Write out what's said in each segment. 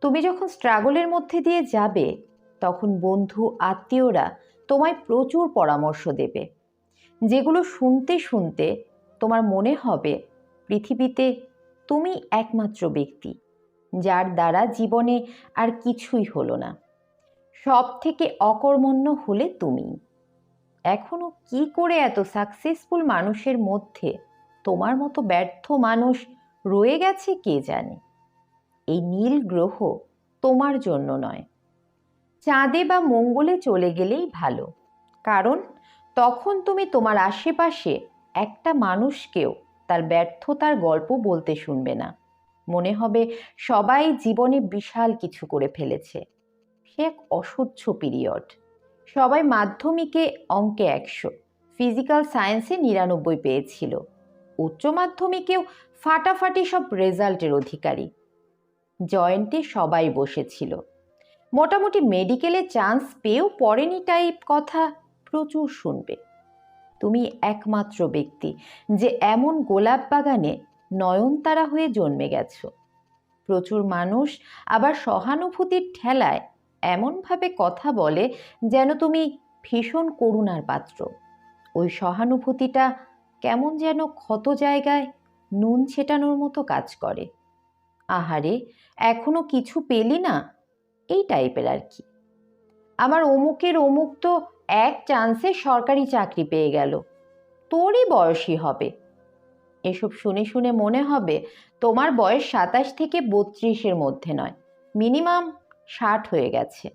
তুমি যখন স্ট্রাগলের মধ্যে দিয়ে যাবে, তখন বন্ধু, আত্মীয়রা তোমায় প্রচুর পরামর্শ দেবে। যেগুলো শুনতে শুনতে তোমার মনে হবে, পৃথিবীতে তুমি একমাত্র ব্যক্তি, যার দ্বারা জীবনে আর কিছুই হলো না। সব থেকে অকর্মণ্য হলে তুমি। এখনও কি করে এত সাকসেসফুল মানুষের মধ্যে তোমার মতো ব্যর্থ মানুষ রয়ে গেছে কে জানে? এই নীল গ্রহ তোমার জন্য নয়। চাঁদে বা মঙ্গলে চলে গেলেই ভালো। কারণ তখন তুমি তোমার আশেপাশে একটা মানুষকেও তার ব্যর্থতার গল্প বলতে শুনবে না। মনে হবে সবাই জীবনে বিশাল কিছু করে ফেলেছে। সে এক অসহ্য পিরিয়ড। সবাই মাধ্যমিকে অঙ্কে একশো, ফিজিক্যাল সায়েন্সে নিরানব্বই পেয়েছিল। উচ্চ মাধ্যমিকেও ফাটাফাটি সব রেজাল্টের অধিকারী। জয়েন্টে সবাই বসেছিল। মোটামুটি মেডিকেলে চান্স পেয়েও পড়েনি টাইপ কথা, প্রচুর শুনবে। তুমি একমাত্র ব্যক্তি যে এমন গোলাপ বাগানে নয়নতারা হয়ে জন্মে গেছো। প্রচুর মানুষ আবার সহানুভূতির ঠেলায় এমনভাবে কথা বলে যেন তুমি ভীষণ করুণার পাত্র। ওই সহানুভূতিটা কেমন যেন ক্ষত জায়গায় নুন ছেটানোর মতো কাজ করে। আহারে, এখনও কিছু পেলি না? এই টাইপের আর কি। আমার অমুকের অমুক তো এক চান্সে সরকারি চাকরি পেয়ে গেল। তোরই বয়সী হবে। এসব শুনে শুনে মনে হবে তোমার বয়স সাতাশ থেকে বত্রিশের মধ্যে নয়। মিনিমাম ষাট হয়ে গেছে।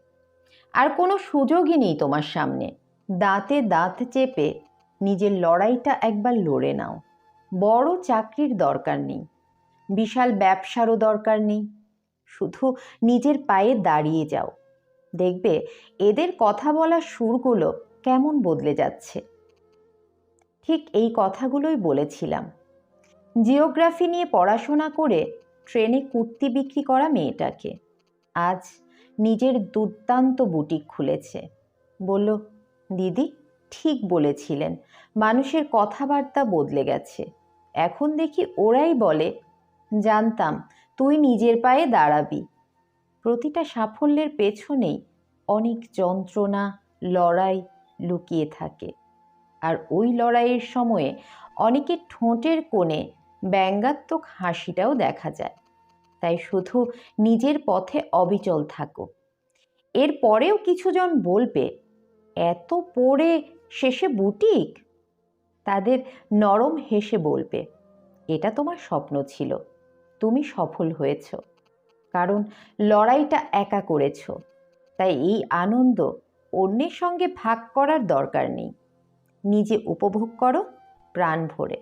আর কোনো সুযোগই নেই তোমার সামনে। দাঁতে দাঁত চেপে নিজের লড়াইটা একবার লড়ে নাও। বড় চাকরির দরকার নেই। বিশাল ব্যবসারও দরকার নেই। শুধু নিজের পায়ে দাঁড়িয়ে যাও। দেখবে এদের কথা বলার সুরগুলো কেমন বদলে যাচ্ছে। ঠিক এই কথাগুলোই বলেছিলাম। জিওগ্রাফি নিয়ে পড়াশোনা করে ট্রেনে কুর্তি বিক্রি করা মেয়েটাকে। আজ নিজের দুর্দান্ত বুটিক খুলেছে। বলল, দিদি, ঠিক বলেছিলেন। মানুষের কথাবার্তা বদলে গেছে। এখন দেখি ওরাই বলে জানতাম, তুই নিজের পায়ে দাঁড়াবি। প্রতিটা সাফল্যের পেছনেই অনেক যন্ত্রণা, লড়াই লুকিয়ে থাকে। আর ওই লড়াইয়ের সময়ে অনেকের ঠোঁটের কোণে ব্যঙ্গাত্মক হাসিটাও দেখা যায়। তাই শুধু নিজের পথে অবিচল থাকো। এর পরেও কিছুজন বলবে, এত পড়ে শেষে বুটিক? তাদের নরম হেসে বলবে, এটা তোমার স্বপ্ন ছিল। তুমি সফল হয়েছ। কারণ লড়াইটা একা করেছ। তাই এই আনন্দ অন্যের সঙ্গে ভাগ করার দরকার নেই। নিজে উপভোগ করো, প্রাণ ভরে।